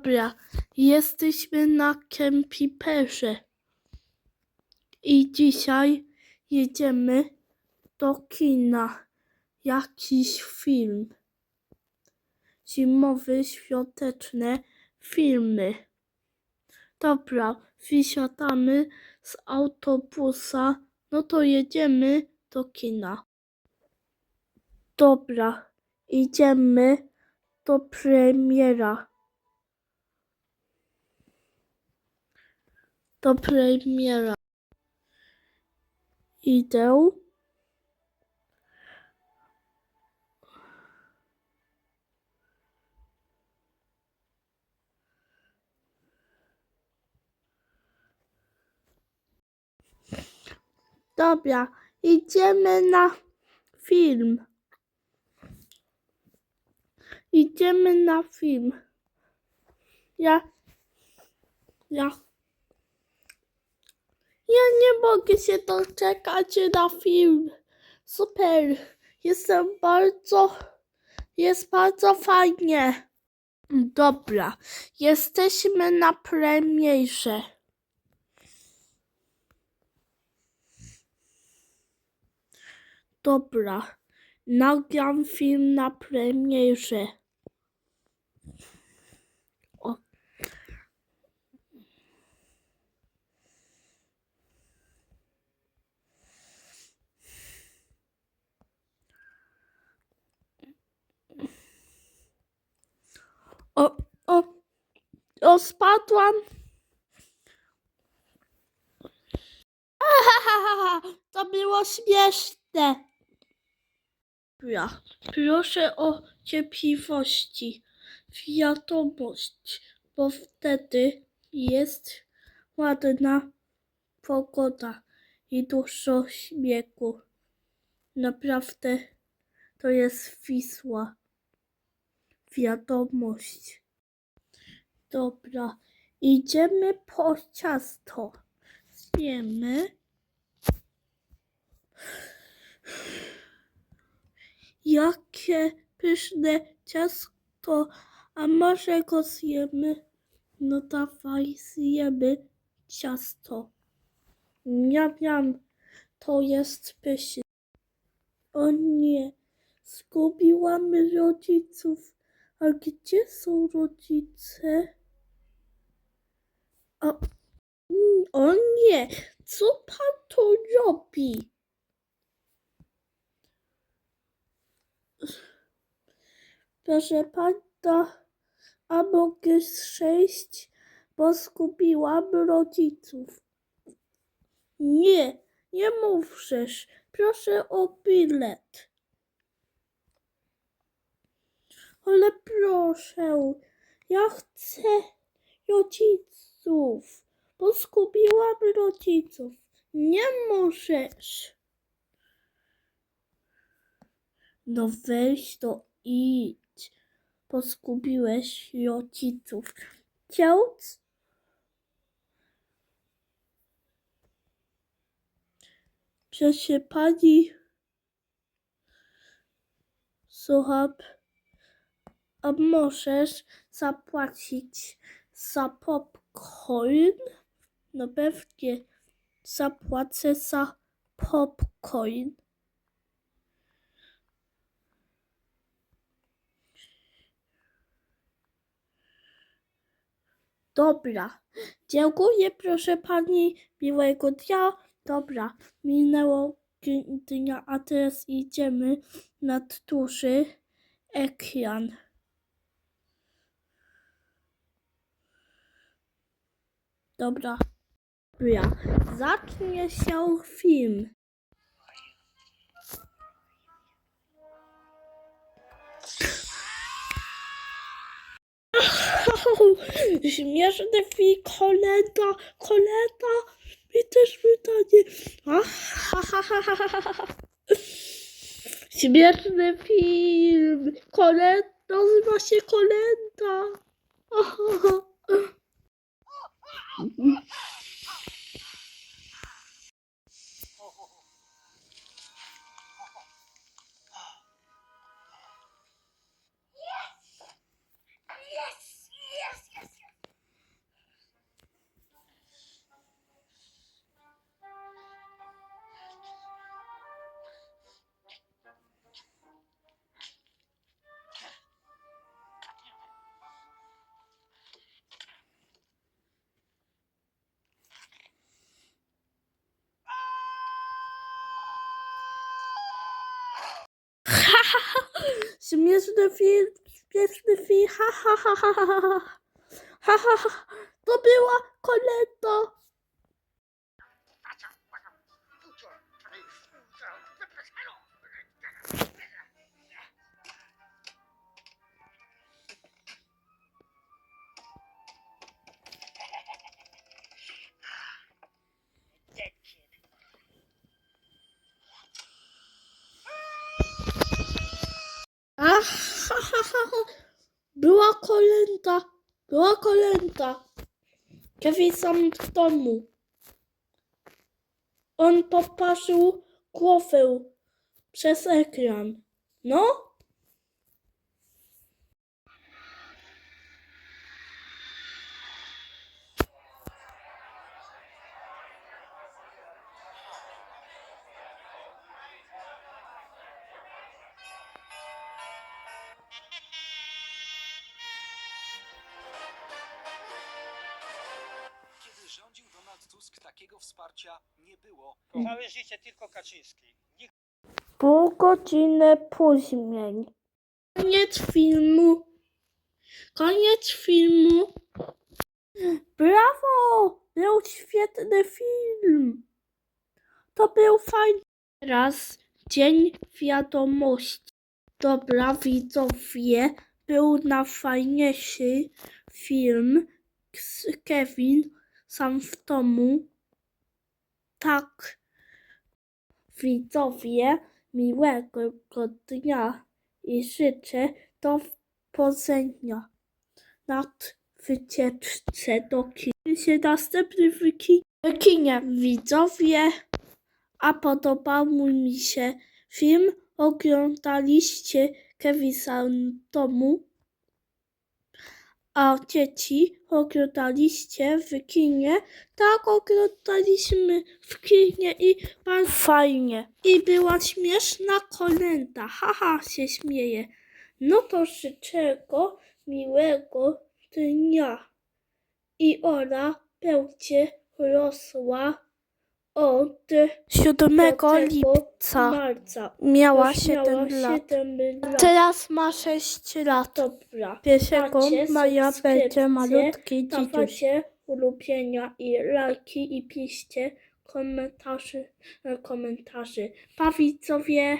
Dobra, jesteśmy na Kempiperze. I dzisiaj jedziemy do kina. Jakiś film. Zimowy, świąteczne filmy. Dobra, wysiadamy z autobusa. No to jedziemy do kina. Dobra, idziemy do premiera. Do premiera. Idę. Dobra, idziemy na film. Idziemy na film. Ja. Ja. Ja nie mogę się doczekać na film. Super. Jestem bardzo. Jest bardzo fajnie. Dobra. Jesteśmy na premierze. Dobra. Nagram film na premierze. O. O, o, o, spadłam. To było śmieszne. Dobra, proszę o cierpliwości. Wiadomość, bo wtedy jest ładna pogoda i dużo śniegu. Naprawdę to jest Wisła. Wiadomość. Dobra, idziemy po ciasto. Zjemy. Jakie pyszne ciasto, a może go zjemy? No dawaj, zjemy ciasto. Miam, miam, to jest pyszne. O nie, zgubiłam rodziców. A gdzie są rodzice? A, mm, o nie, co pan tu robi? Proszę pana, a mogę zejść, bo zgubiłam rodziców. Nie, nie możesz. Proszę o bilet. Ale proszę, ja chcę rodziców, bo zgubiłam rodziców. Nie możesz. No weź to idź, bo zgubiłeś rodziców. Ciąc? Proszę pani, słucham, a możesz zapłacić za popcorn? No pewnie zapłacę za popcorn. Dobra, dziękuję proszę pani, miłego dnia. Dobra, minęło dnia, a teraz idziemy na duży ekran. Dobra, dobra, zacznie się film. Śmieszny film, kolenda, kolenda. Mi też pytanie. Śmieszny film. Kolenda, nazywa się kolenda. 嗯。哈哈，前面的飞，前面的飞，哈哈哈哈哈，哈哈哈，都比我可爱多。Kolenda, była kolenda. Kevin sam w domu. On popatrzył głowę przez ekran. No? Takiego wsparcia nie było. Całe życie tylko Kaczyński. Nikt Pół godziny później. Koniec filmu. Koniec filmu. Brawo! Był świetny film. To był fajny. Teraz dzień wiadomości. Dobra, widzowie, był najfajniejszy film z Kevin sam w domu. Tak, widzowie, miłego dnia i życzę do powodzenia nad wycieczce do kina. się następny w ki- w kinie. Widzowie, a podobał mi się film, oglądaliście Kevisa domu, a dzieci oglądaliście w kinie. Tak, oglądaliśmy w kinie i bardzo fajnie. I była śmieszna kolenda. Haha, się śmieje. No to życzę go miłego dnia. I ona będzie rosła od 7 lipca. Marca. Miała Już 7 lat. 7 lat. Teraz ma 6 lat. Dobra. 1 Macie maja będzie malutki dzidziuś. Ulubienia i lajki i piszcie komentarzy, komentarzy. Pa widzowie.